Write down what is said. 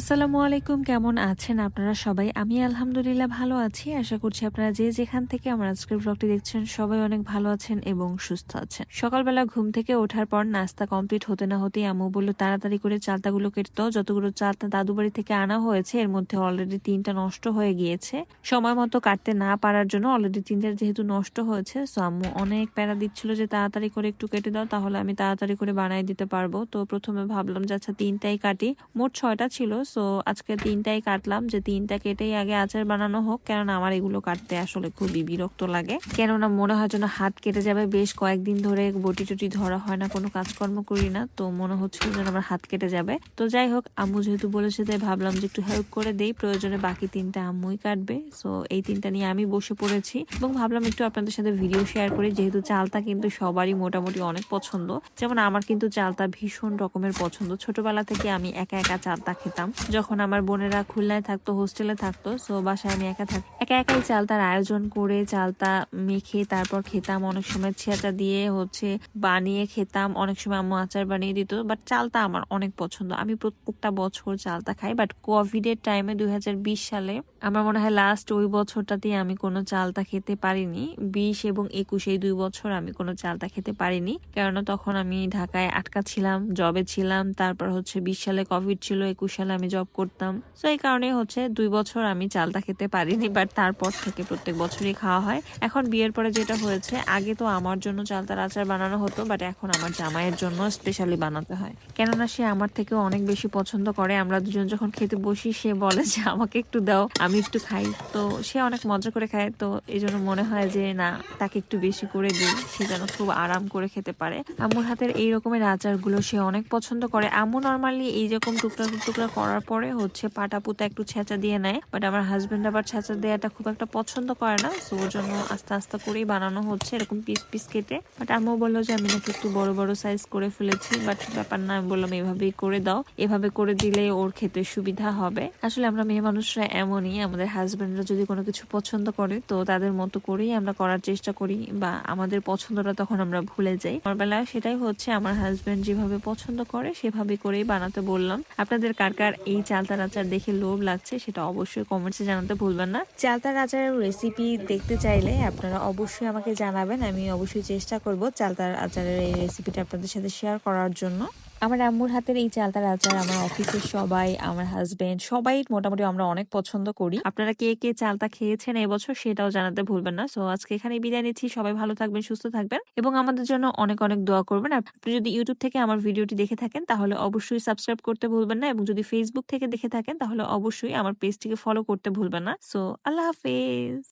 আসসালামু আলাইকুম, কেমন আছেন আপনারা সবাই? আমি আলহামদুলিল্লাহ ভালো আছি। আশা করছি আপনারা যে যেখান থেকে আমার আজকের ব্লগটি দেখছেন সবাই অনেক ভালো আছেন এবং সুস্থ আছেন। সকালবেলা ঘুম থেকে ওঠার পর নাস্তা কমপ্লিট হতে না হতেই আম্মু বলল, তাড়াতাড়ি করে চালতাগুলো কেটে দাও। যতগুলো চালতা দাদু বাড়ি থেকে আনা হয়েছে, এর মধ্যে অলরেডি তিনটা নষ্ট হয়ে গিয়েছে। সময় মতো কাটতে না পারার জন্য অলরেডি তিনটা যেহেতু নষ্ট হয়েছে সো আম্মু অনেক প্যারা দিচ্ছিল যে তাড়াতাড়ি করে একটু কেটে দাও, তাহলে আমি তাড়াতাড়ি করে বানাই দিতে পারব। তো প্রথমে ভাবলাম যে আচ্ছা তিনটাই কাটি। মোট ছয়টা ছিল সো আজকে তিনটাই কাটলাম। যে তিনটা কেটেই আগে আচার বানানো হোক, কেননা আমার এগুলো কাটতে আসলে খুবই বিরক্ত লাগে। কেননা মনে হয় যেন হাত কেটে যাবে। বেশ কয়েকদিন ধরে বটি টটি ধরা হয় না, কোনো কাজকর্ম করি না, তো মনে হচ্ছিল যেন আমার হাত কেটে যাবে। তো যাই হোক, আম্মু যেহেতু বলেছে, তাই ভাবলাম যে একটু হেল্প করে দেই। প্রয়োজনে বাকি তিনটা আম্মুই কাটবে। সো এই তিনটা নিয়ে আমি বসে পড়েছি এবং ভাবলাম একটু আপনাদের সাথে ভিডিও শেয়ার করি। যেহেতু চালটা কিন্তু সবারই মোটামুটি অনেক পছন্দ। যেমন আমার কিন্তু চালটা ভীষণ রকমের পছন্দ। ছোটবেলা থেকে আমি একা একা চালটা খেতাম। যখন আমার বোনেরা খুলনায় থাকতো হোস্টেলে থাকতো সো বাসায় আমি একা থাক একা একাই চালতার আয়োজন করে চালতা মেখে তারপর খেতাম। অনেক সময় ছেঁচা দিয়ে হচ্ছে বানিয়ে খেতাম। অনেক সময় আম্মু আচার বানিয়ে দিত বাট চালতা আমার অনেক পছন্দ। আমি প্রত্যেকটা বছর চালতা খাই বাট কোভিড এর টাইমে দুই হাজার বিশ সালে আমার মনে হয় লাস্ট ওই বছরটাতে আমি কোনো চালতা খেতে পারিনি। বিশ এবং একুশ এই দুই বছর আমি কোনো চালতা খেতে পারিনি, কেননা তখন আমি ঢাকায় আটকা ছিলাম জবে ছিলাম। তারপর হচ্ছে বিশ সালে কোভিড ছিল, একুশ সালে আমি জব করতাম। তো এই কারণে হচ্ছে দুই বছর আমি চালতা খেতে পারিনি বাট তারপর থেকে প্রত্যেক বছরই খাওয়া হয়। এখন বিয়ের পরে যেটা হয়েছে, আগে তো আমার জন্য চালতার আচার বানানো হতো বাট এখন আমার জামাইয়ের জন্য স্পেশালি বানাতে হয়। কেননা সে আমার থেকে অনেক বেশি পছন্দ করে। আমরা দুজন যখন খেতে বসি, সে বলে যে, আমাকে একটু দাও, আমি একটু খাই। তো সে অনেক মজা করে খায়। তো এই জন্য মনে হয় যে, না, তাকে একটু বেশি করে দিই, সে যেন খুব আরাম করে খেতে পারে। আম্মুর হাতের এই রকমের আচারগুলো সে অনেক পছন্দ করে। আম্মু নর্মালি এই রকম টুকরা টুকরা করার পরে হচ্ছে পাটা পুতা একটু ছেঁচা দিয়ে নেয় বাট আমার হাজবেন্ড আবার ছেঁচা দেওয়াটা খুব একটা পছন্দ করে না তো ওর জন্য আস্তে আস্তে করেই বানানো হচ্ছে এরকম পিস পিস কেটে। বাট আম্মু বলল যে আমি নাকি একটু বড় বড় সাইজ করে ফেলেছি বাট ব্যাপার না, আমি বললাম এভাবেই করে দাও। এভাবে করে দিলে ওর খেতে সুবিধা হবে। আসলে আমরা মেয়ে মানুষরা এমনই, আমাদের হাজবেন্ডরা যদি কোনো কিছু পছন্দ করে, তো তাদের মতো করেই আমরা করার চেষ্টা করি, বা আমাদের পছন্দটা তখন আমরা ভুলে যাই। আমার বেলা সেটাই হচ্ছে, আমার হাজবেন্ড যেভাবে পছন্দ করে, সেভাবে করেই বানাতে বললাম। আপনাদের কার কার এই চালতার আচার দেখে লোভ লাগছে, সেটা অবশ্যই কমেন্টসে জানাতে ভুলবেন না। চালতার আচারের রেসিপি দেখতে চাইলে আপনারা অবশ্যই আমাকে জানাবেন। আমি অবশ্যই চেষ্টা করব চালতার আচারের এই রেসিপিটা আপনাদের সাথে শেয়ার করার জন্য। আমার আম্মুর হাতের এই চালতার আচার আমার অফিসের সবাই, আমার হাজবেন্ড সবাই মোটামুটি আমরা অনেক পছন্দ করি। আপনারা কে কে চালতা খেয়েছেন এবছর সেটাও জানাতে ভুলবেন না। সো আজকে এখানে বিদায় নিচ্ছি। সবাই ভালো থাকবেন, সুস্থ থাকবেন এবং আমাদের জন্য অনেক অনেক দোয়া করবেন। আপনি যদি ইউটিউব থেকে আমার ভিডিওটি দেখে থাকেন, তাহলে অবশ্যই সাবস্ক্রাইব করতে ভুলবেন না এবং যদি ফেসবুক থেকে দেখে থাকেন, তাহলে অবশ্যই আমার পেজটিকে ফলো করতে ভুলবেন না। সো আল্লাহ হাফেজ।